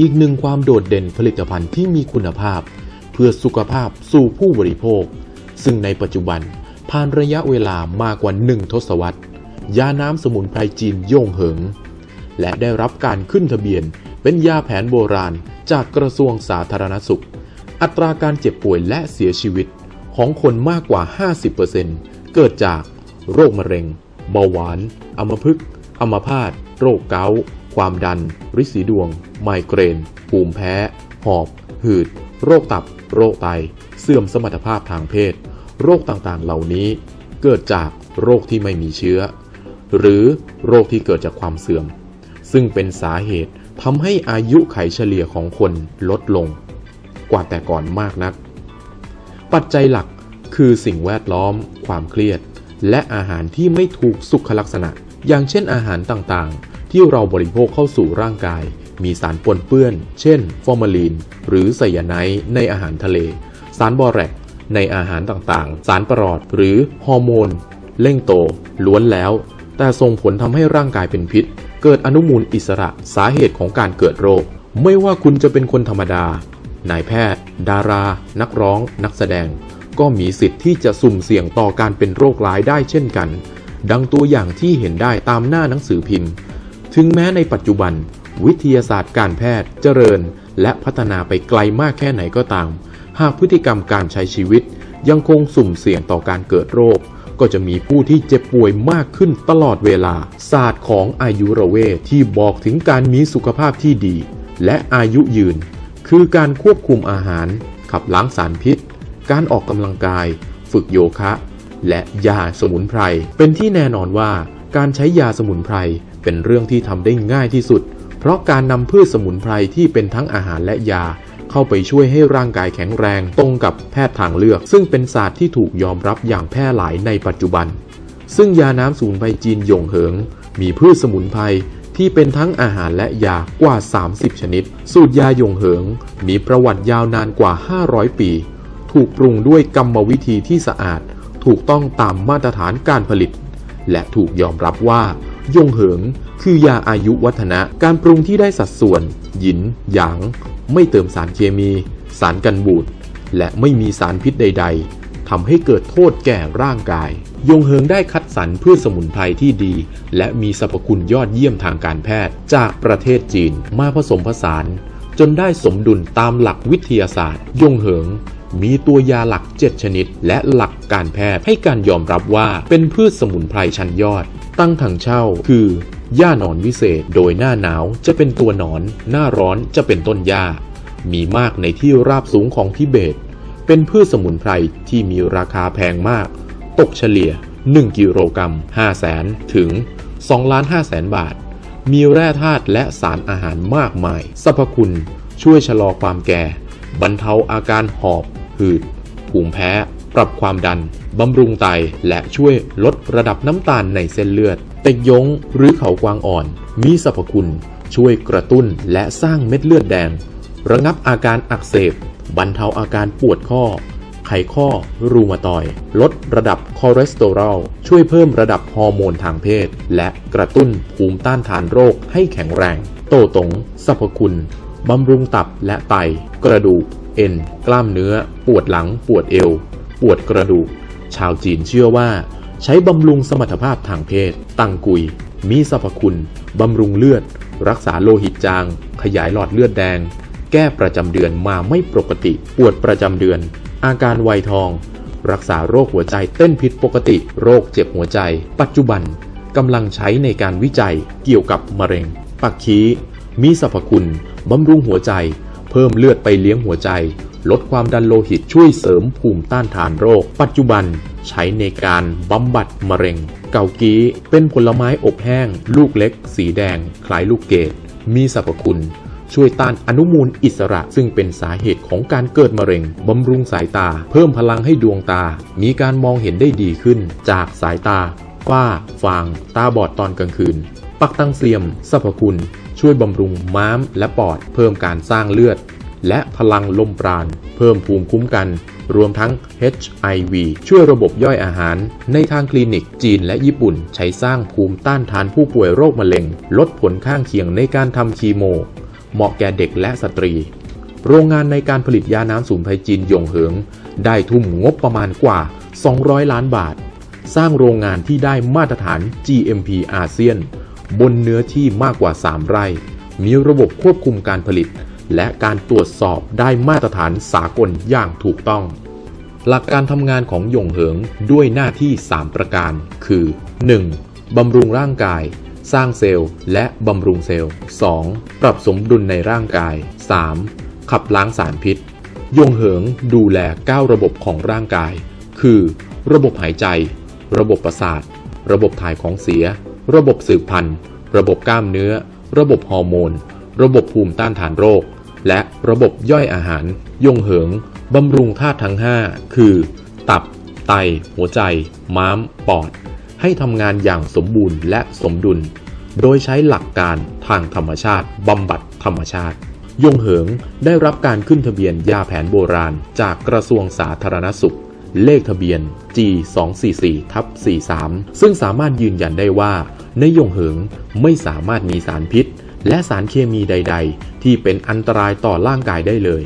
อีกหนึ่งความโดดเด่นผลิตภัณฑ์ที่มีคุณภาพ เพื่อสุขภาพสู่ผู้บริโภค ซึ่งในปัจจุบันผ่านระยะเวลามากกว่าหนึ่งทศวรรษ ยาน้ำสมุนไพรจีนโย่งเหิง และได้รับการขึ้นทะเบียนเป็นยาแผนโบราณจากกระทรวงสาธารณสุข อัตราการเจ็บป่วยและเสียชีวิตของคนมากกว่า 50%เกิดจากโรคมะเร็ง เบาหวาน อัมพฤกษ์อัมพาต โรคเกาต์ ความดัน ริดสีดวง ไมเกรน ภูมิแพ้ หอบ หืด โรคตับ โรคไต เสื่อมสมรรถภาพทางเพศ โรคต่างๆ เหล่านี้ เกิดจากโรคที่ไม่มีเชื้อ หรือโรคที่เกิดจากความเสื่อม ซึ่งเป็นสาเหตุทำให้อายุไขเฉลี่ยของคนลดลง กว่าแต่ก่อนมากนัก ปัจจัยหลักคือสิ่งแวดล้อม ความเครียด และอาหารที่ไม่ถูกสุขลักษณะ อย่างเช่นอาหารต่างๆ ที่เราบริโภคเข้าสู่ร่างกาย มีสารปนเปื้อน เช่น ฟอร์มาลีน หรือไซยาไนด์ในอาหารทะเล สารบอแรกในอาหารต่างๆ สารประหลอดหรือฮอร์โมนเร่งโต ล้วนแล้ว แต่ส่งผลทำให้ร่างกายเป็นพิษ เกิดอนุมูลอิสระสาเหตุของการเกิดโรค ไม่ว่าคุณจะเป็นคนธรรมดา นายแพทย์ ดารา นักร้อง นักแสดง ก็มีสิทธิ์ที่จะสุ่มเสี่ยงต่อการเป็นโรคร้ายได้เช่นกัน ดังตัวอย่างที่เห็นได้ตามหน้าหนังสือพิมพ์ ถึงแม้ในปัจจุบัน วิทยาศาสตร์การแพทย์เจริญ และพัฒนาไปไกลมากแค่ไหนก็ตาม หากพฤติกรรมการใช้ชีวิต ยังคงสุ่มเสี่ยงต่อการเกิดโรค ก็จะมีผู้ที่เจ็บป่วยมากขึ้นตลอดเวลา ศาสตร์ของอายุรเวทที่บอกถึงการมีสุขภาพที่ดี และอายุยืน คือการควบคุมอาหาร ขับล้างสารพิษ การออกกำลังกาย ฝึกโยคะ และยาสมุนไพร เป็นที่แน่นอนว่าการใช้ยาสมุนไพร เป็นเรื่องที่ทำได้ง่ายที่สุด เพราะการนำพืชสมุนไพรที่เป็นทั้งอาหารและยา เข้าไปช่วยให้ร่างกายแข็งแรงตรงกับแพทย์ทางเลือก ซึ่งเป็นศาสตร์ที่ถูกยอมรับอย่างแพร่หลายในปัจจุบัน ซึ่งยาน้ำสมุนไพรจีนหยงเหิง มีพืชสมุนไพรที่เป็นทั้งอาหารและยากว่า 30 ชนิด สูตรยาหยงเหิง มีประวัติยาวนานกว่า 500 ปี ถูกปรุงด้วยกรรมวิธีที่สะอาด ถูกต้องตามมาตรฐานการผลิต และถูกยอมรับว่า ยงเหิง คือยาอายุวัฒนะ การปรุงที่ได้สัดส่วน หยิน หยาง ไม่เติมสารเคมี สารกันบูด และไม่มีสารพิษใด ๆทำให้เกิดโทษแก่ร่างกาย ยงเหิงได้คัดสรรพืชสมุนไพรที่ดี และมีสรรพคุณยอดเยี่ยมทางการแพทย์ จากประเทศจีนมาผสมผสาน จนได้สมดุลตามหลักวิทยาศาสตร์ ยงเหิงมีตัวยาหลัก 7 ชนิด และหลักการแพทย์ให้การยอมรับว่าเป็นพืชสมุนไพรชั้นยอด ตั้งถังเช่าคือหญ้าหนอนวิเศษ โดยหน้าหนาวจะเป็นตัวหนอน หน้าร้อนจะเป็นต้นหญ้า มีมากในที่ราบสูงของทิเบต เป็นพืชสมุนไพรที่มีราคาแพงมาก ตกเฉลี่ย 1 กิโลกรัม5 0 0 0 0ถึง2ล้าน5แสนบาท มีแร่ธาตุและสารอาหารมากมาย สรรพคุณช่วยชะลอความแก่ บรรเทาอาการหอบ หืด ภูมิแพ้ ปรับความดัน บำรุงไต และช่วยลดระดับน้ำตาลในเส้นเลือด เต็กยงหรือเขากวางอ่อน มีสรรพคุณ ช่วยกระตุ้นและสร้างเม็ดเลือดแดง ระงับอาการอักเสบบรรเทาอาการปวดข้อ ไขข้อ รูมาตอยด์ลดระดับคอเลสเตอรอล ช่วยเพิ่มระดับฮอร์โมนทางเพศ และกระตุ้นภูมิต้านทานโรคให้แข็งแรง โตตงสรรพคุณบำรุงตับและไต กระดูก อ็น กล้ามเนื้อ ปวดหลัง ปวดเอว ปวดกระดูก ชาวจีนเชื่อว่า ใช้บำรุงสมรรถภาพทางเพศ ตังกุย มีสรรพคุณ บำรุงเลือด รักษาโลหิตจาง ขยายหลอดเลือดแดง แก้ประจำเดือนมาไม่ปกติ ปวดประจำเดือน อาการไวทอง รักษาโรคหัวใจเต้นผิดปกติ โรคเจ็บหัวใจ ปัจจุบันกำลังใช้ในการวิจัยเกี่ยวกับมะเร็ง ปักคีมีสรรพคุณ บำรุงหัวใจ เพิ่มเลือดไปเลี้ยงหัวใจ ลดความดันโลหิตช่วยเสริมภูมิต้านทานโรค ปัจจุบันใช้ในการบำบัดมะเร็ง เกากีเป็นผลไม้อบแห้ง ลูกเล็ก สีแดง คล้ายลูกเกดมีสรรพคุณ ช่วยต้านอนุมูลอิสระ ซึ่งเป็นสาเหตุของการเกิดมะเร็ง บำรุงสายตา เพิ่มพลังให้ดวงตา มีการมองเห็นได้ดีขึ้น จากสายตาฝ้า ฟาง ตาบอดตอนกลางคืน ปักตังเซียมสรรพคุณ ช่วยบำรุงม้ามและปอด เพิ่มการสร้างเลือด และพลังลมปราณ เพิ่มภูมิคุ้มกัน รวมทั้ง HIV ช่วยระบบย่อยอาหาร ในทางคลินิกจีนและญี่ปุ่น ใช้สร้างภูมิต้านทานผู้ป่วยโรคมะเร็ง ลดผลข้างเคียงในการทำคีโม เหมาะแก่เด็กและสตรี โรงงานในการผลิตยาน้ำสมุนไพรจีนยงเหิง ได้ทุ่มงบประมาณกว่า 200 ล้านบาท สร้างโรงงานที่ได้มาตรฐาน GMP อาเซียน บนเนื้อที่มากกว่า 3 ไร่ มีระบบควบคุมการผลิต และการตรวจสอบได้มาตรฐานสากลอย่างถูกต้อง หลักการทำงานของหยงเหิงด้วยหน้าที่ 3 ประการ คือ 1. บำรุงร่างกาย สร้างเซลล์ และบำรุงเซลล์ 2. ปรับสมดุลในร่างกาย 3. ขับล้างสารพิษยงเหิงดูแล 9 ระบบของร่างกาย คือ ระบบหายใจ ระบบประสาท ระบบถ่ายของเสีย ระบบสืบพันธุ์ ระบบกล้ามเนื้อ ระบบฮอร์โมน ระบบภูมิต้านทานโรค และระบบย่อยอาหาร ยงเหิง บำรุงธาตุทั้ง 5 คือ ตับ ไต หัวใจ ม้าม ปอด ให้ทำงานอย่างสมบูรณ์และสมดุล โดยใช้หลักการทางธรรมชาติบำบัดธรรมชาติ ยงเหิงได้รับการขึ้นทะเบียนยาแผนโบราณ จากกระทรวงสาธารณสุข เลขทะเบียน G 2 4 4ทับ43 ซึ่งสามารถยืนยันได้ว่าในยงเหิงไม่สามารถมีสารพิษ และสารเคมีใด ๆ ที่เป็นอันตรายต่อร่างกายได้เลย